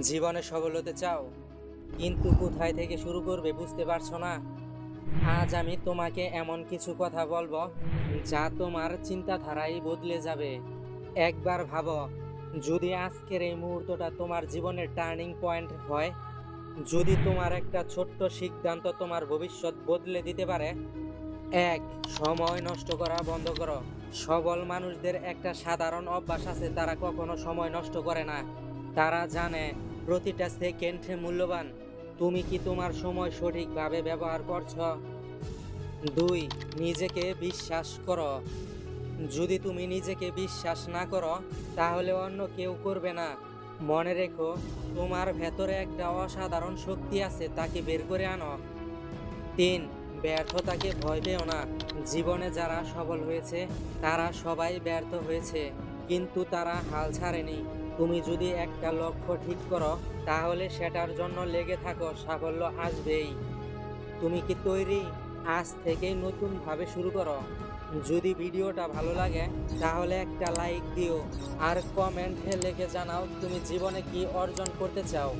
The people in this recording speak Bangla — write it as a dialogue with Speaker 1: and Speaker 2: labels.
Speaker 1: জীবনে সফল হতে চাও, কিন্তু কোথায় থেকে শুরু করবে বুঝতে পারছ না? আজ আমি তোমাকে এমন কিছু কথা বলব যা তোমার চিন্তাধারাই বদলে যাবে। একবার ভাবো, যদি আজকের এই মুহূর্তটা তোমার জীবনের টার্নিং পয়েন্ট হয়, যদি তোমার একটা ছোট্ট সিদ্ধান্ত তোমার ভবিষ্যৎ বদলে দিতে পারে, এক, সময় নষ্ট করা বন্ধ করো। সবল মানুষদের একটা সাধারণ অভ্যাস আছে, তারা কখনো সময় নষ্ট করে না। তারা জানে, প্রতিটা সেকেন্ড মূল্যবান। তুমি কি তোমার সময় সঠিকভাবে ব্যবহার করছ? দুই, নিজেকে বিশ্বাস করো। যদি তুমি নিজেকে বিশ্বাস না করো, তাহলে অন্য কেউ করবে না। মনে রেখো, তোমার ভেতরে একটা অসাধারণ শক্তি আছে, তাকে বের করে আনো। তিন, ব্যর্থতাকে ভয় পেও না। জীবনে যারা সফল হয়েছে, তারা সবাই ব্যর্থ হয়েছে। কিন্তু তারা হাল ছাড়েনি। তুমি যদি একটা লক্ষ্য ঠিক করো, তাহলে সেটার জন্য লেগে থাকো, সাফল্য আসবেই। তুমি কি তৈরি? আজ থেকেই নতুনভাবে শুরু করো। যদি ভিডিওটা ভালো লাগে, তাহলে একটা লাইক দিও। আর কমেন্টে লিখে জানাও তুমি জীবনে কি অর্জন করতে চাও।